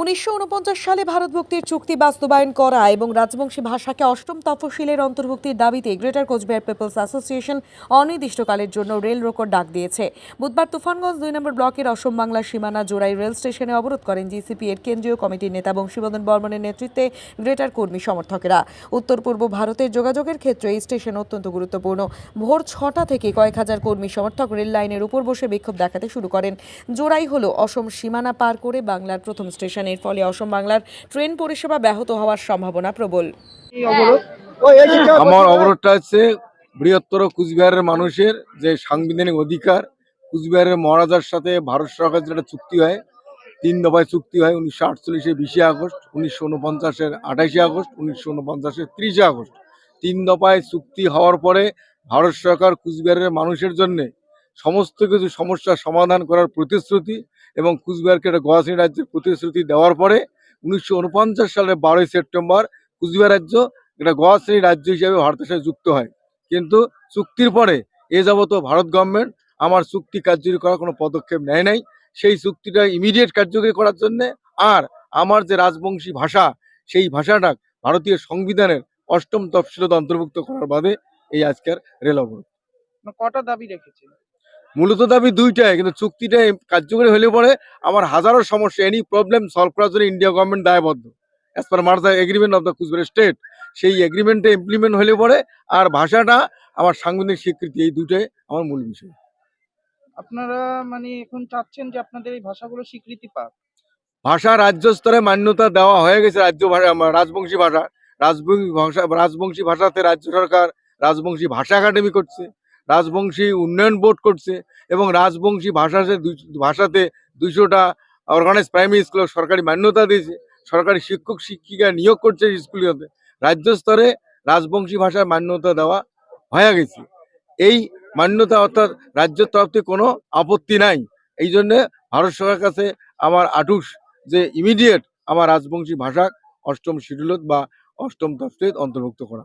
উনিশশো উনপঞ্চাশ সালে ভারত মুক্তির চুক্তি বাস্তবায়ন করা এবং রাজবংশী ভাষাকে অষ্টম তফসিলের অন্তর্ভুক্তির দাবিতে গ্রেটার কোচবিহার পিপলস অ্যাসোসিয়েশন অনির্দিষ্টকালের জন্য রেল রোকর ডাক দিয়েছে। বুধবার তুফানগঞ্জ দুই নম্বর ব্লকের অসম বাংলার সীমানা জোড়াই রেল স্টেশনে অবরোধ করেন জিসিপি এর কেন্দ্রীয় কমিটির নেতা বংশীবদন বর্মনের নেতৃত্বে গ্রেটার কর্মী সমর্থকেরা। উত্তর পূর্ব ভারতের যোগাযোগের ক্ষেত্রে এই স্টেশন অত্যন্ত গুরুত্বপূর্ণ। ভোর ছটা থেকে কয়েক হাজার কর্মী সমর্থক রেল লাইনের উপর বসে বিক্ষোভ দেখাতে শুরু করেন। জোড়াই হল অসম সীমানা পার করে বাংলার প্রথম স্টেশন। এর ফলে অসম বাংলার ট্রেন পরিষেবা ব্যাহত হওয়ার সম্ভাবনা প্রবল। আমার অবরোধটা হচ্ছে বৃহত্তর কুচবিহারের মানুষের যে সাংবিধানিক অধিকার কুচবিহারের মহারাজার সাথে ভারত সরকার যেটা চুক্তি হয় তিন দফায় চুক্তি হয় উনিশশো আটচল্লিশে বিশে আগস্ট উনিশশো উনপঞ্চাশের আঠাশে আগস্ট উনিশশো উনপঞ্চাশের ত্রিশে আগস্ট। তিন দফায় চুক্তি হওয়ার পরে ভারত সরকার কুচবিহারের মানুষের জন্যে সমস্ত কিছু সমস্যার সমাধান করার প্রতিশ্রুতি এবং কুচবিহারকে একটা গয়াশ্রী রাজ্যের প্রতিশ্রুতি দেওয়ার পরে উনিশশো উনপঞ্চাশ সালের বারোই সেপ্টেম্বর কুচবিহার রাজ্য এটা গোয়াশ্রেণী রাজ্য হিসেবে ভারতের সাথে যুক্ত হয়। কিন্তু চুক্তির পরে এ যাবত ভারত গভর্নমেন্ট আমার চুক্তি কার্যকরী করার কোনো পদক্ষেপ নেয় নাই। সেই চুক্তিটা ইমিডিয়েট কার্যকরী করার জন্যে আর আমার যে রাজবংশী ভাষা, সেই ভাষাটা ভারতীয় সংবিধানের অষ্টম তফসিলত অন্তর্ভুক্ত করার বাদে এই আজকের রেল অবরোধ। মানে কটা দাবি রেখেছে মূলত দাবি দুইটাই কিন্তু চুক্তিটা কার্যকরী হলে পরে আমার হাজারো সমস্যা এনি প্রবলেম সলভ করার জন্য ইন্ডিয়া গভর্নমেন্ট দায়বদ্ধ। As per merger agreement of the Coochbehar state সেই এগ্রিমেন্টে ইমপ্লিমেন্ট হলে পরে আর ভাষাটা আমার সাংবিধানিক স্বীকৃতি এই দুটোই আমার মূল বিষয়। আপনারা মানে এখন চাচ্ছেন যে আপনাদের এই ভাষাগুলো স্বীকৃতি পাক। ভাষা রাজ্য স্তরে মান্যতা দেওয়া হয়ে গেছে রাজ্য ভাষা রাজবংশী ভাষা। রাজবংশী ভাষা রাজবংশী ভাষাতে রাজ্য সরকার রাজবংশী ভাষা একাডেমি করছে। রাজবংশী উন্নয়ন বোর্ড করছে এবং রাজবংশী ভাষাতে ভাষাতে দুইশোটা অর্গানাইজ প্রাইমারি স্কুল সরকারি মান্যতা দিয়েছে। সরকারি শিক্ষক, শিক্ষিকা নিয়োগ করছে স্কুলগুলোতে রাজ্য স্তরে রাজবংশী ভাষায় মান্যতা দেওয়া হয়ে গেছে। এই মান্যতা অর্থাৎ রাজ্যের তরফ থেকে কোনো আপত্তি নাই। এই জন্যে ভারত সরকারের কাছে আমার আটুস যে ইমিডিয়েট আমার রাজবংশী ভাষা অষ্টম শিডিউলত বা অষ্টম তফসিলত অন্তর্ভুক্ত করা।